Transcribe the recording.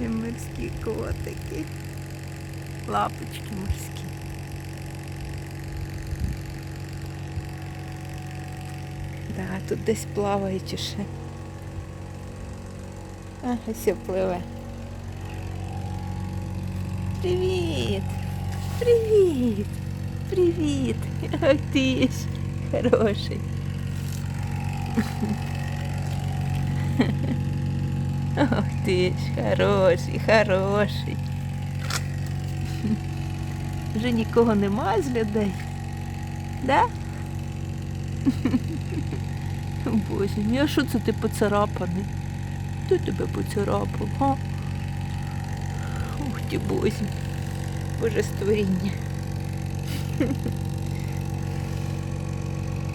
Ці морські котики. Лапочки морські. Да, тут десь плаває чи ще. Ага, все пливе. Привіт! Привіт! Привіт! Ах ти ж хороший. Ти ж, хороший, хороший. Вже нікого нема з людей. Да? Боже, мій, а що це ти поцарапаний? Хто тебе поцарапав, га? Ух ти, боже. Боже створіння.